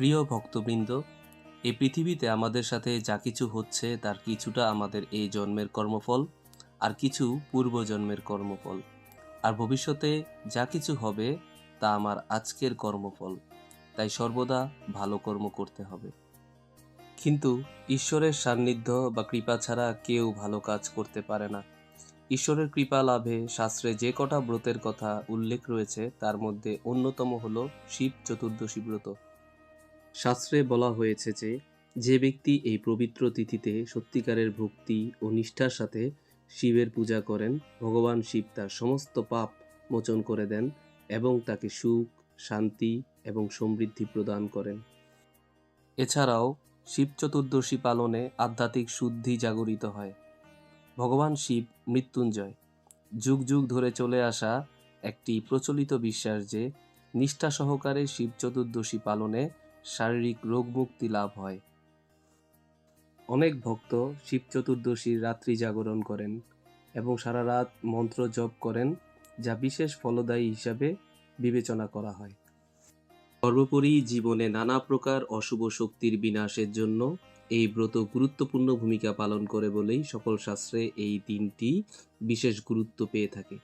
প্রিয় ভক্তবৃন্দ, এই পৃথিবীতে আমাদের সাথে যা কিছু হচ্ছে তার কিছুটা আমাদের এই জন্মের কর্মফল আর কিছু পূর্বজন্মের কর্মফল। আর ভবিষ্যতে যা কিছু হবে তা আমার আজকের কর্মফল। তাই সর্বদা ভালো কর্ম করতে হবে। কিন্তু ঈশ্বরের সান্নিধ্য বা কৃপা ছাড়া কেউ ভালো কাজ করতে পারে না। ঈশ্বরের কৃপা লাভে শাস্ত্রে যে কটা ব্রতের কথা উল্লেখ রয়েছে, তার মধ্যে অন্যতম হল শিব চতুর্দশী ব্রত। শাস্ত্রে বলা হয়েছে যে যে ব্যক্তি এই পবিত্র তিথিতে সত্যিকারের ভক্তি ও নিষ্ঠার সাথে শিবের পূজা করেন, ভগবান শিব তার সমস্ত পাপ মোচন করে দেন এবং তাকে সুখ, শান্তি এবং সমৃদ্ধি প্রদান করেন। এছাড়াও, শিব চতুর্দশী পালনে আধ্যাত্মিক শুদ্ধি জাগরিত হয়। ভগবান শিব মৃত্যুঞ্জয়। যুগ যুগ ধরে চলে আসা একটি প্রচলিত বিশ্বাস যে, নিষ্ঠা সহকারে শিব চতুর্দশী পালনে শারীরিক রোগমুক্তি লাভ হয়। অনেক ভক্ত শিব চতুর্দশীর রাত্রি জাগরণ করেন এবং সারা রাত মন্ত্র জপ করেন, যা বিশেষ ফলদায়ী হিসাবে বিবেচনা করা হয়। সর্বোপরি জীবনে নানা প্রকার অশুভ শক্তির বিনাশের জন্য এই ব্রত গুরুত্বপূর্ণ ভূমিকা পালন করে বলেই সকল শাস্ত্রে এই দিনটি বিশেষ গুরুত্ব পেয়ে থাকে।